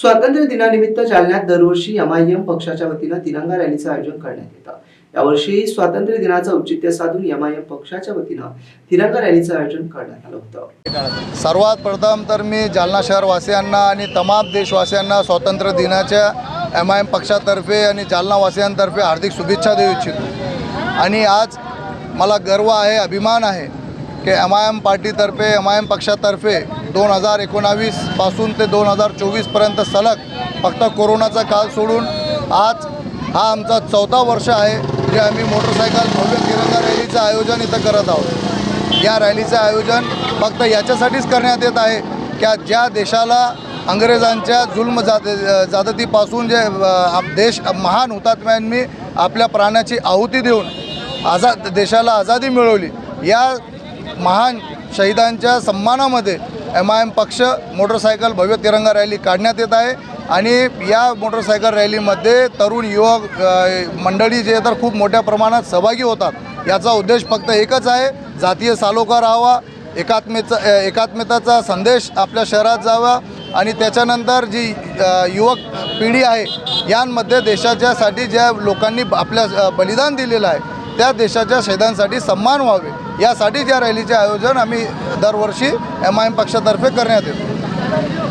स्वातंत्र्य दिनानिमित्त जालन्यात दरवर्षी एमआयएम पक्षाच्या वतीनं तिरंगा रॅलीचं आयोजन करण्यात येतं. यावर्षी स्वातंत्र्य दिनाचं औचित्य साधून एमआयएम पक्षाच्या वतीनं तिरंगा रॅलीचं आयोजन करण्यात आलं होतं. सर्वात प्रथम तर मी जालना शहरवासियांना आणि तमाम देशवासियांना स्वातंत्र्य दिनाच्या एम आय एम पक्षातर्फे आणि जालनावासियांतर्फे हार्दिक शुभेच्छा देऊ इच्छितो. आणि आज मला गर्व आहे अभिमान आहे की एम आय एम पार्टीतर्फे एम आय एम पक्षातर्फे दोन हजार एकोणावीसपासून ते दोन हजार चोवीसपर्यंत सलग फक्त कोरोनाचा काळ सोडून आज हा आमचा चौथा वर्ष आहे जे आम्ही मोटरसायकल भव्य तिरंगा रॅलीचं आयोजन इथं करत आहोत. या रॅलीचं आयोजन फक्त याच्यासाठीच करण्यात येत आहे की ज्या देशाला अंग्रेजांच्या जुल्म जाद जादतीपासून जे देश महान हुतात्म्यांनी आपल्या प्राणाची आहुती देऊन आझाद देशाला आझादी मिळवली या महान शहीदांच्या सन्मानामध्ये एम आय एम पक्ष मोटरसायकल भव्य तिरंगा रॅली काढण्यात येत आहे. आणि या मोटरसायकल रॅलीमध्ये तरुण युवक मंडळी जे तर खूप मोठ्या प्रमाणात सहभागी होतात. याचा उद्देश फक्त एकच आहे जातीय सालोखा राहावा एकात्मेचा एकात्मताचा संदेश आपल्या शहरात जावा आणि त्याच्यानंतर जी युवक पिढी आहे यांमध्ये देशाच्यासाठी ज्या लोकांनी आपल्या बलिदान दिलेलं आहे त्या देशाच्या शहीदांसाठी सन्मान व्हावे. यासाठीच या रॅलीचे आयोजन आम्ही दरवर्षी एम आय एम पक्षातर्फे करण्यात येतो.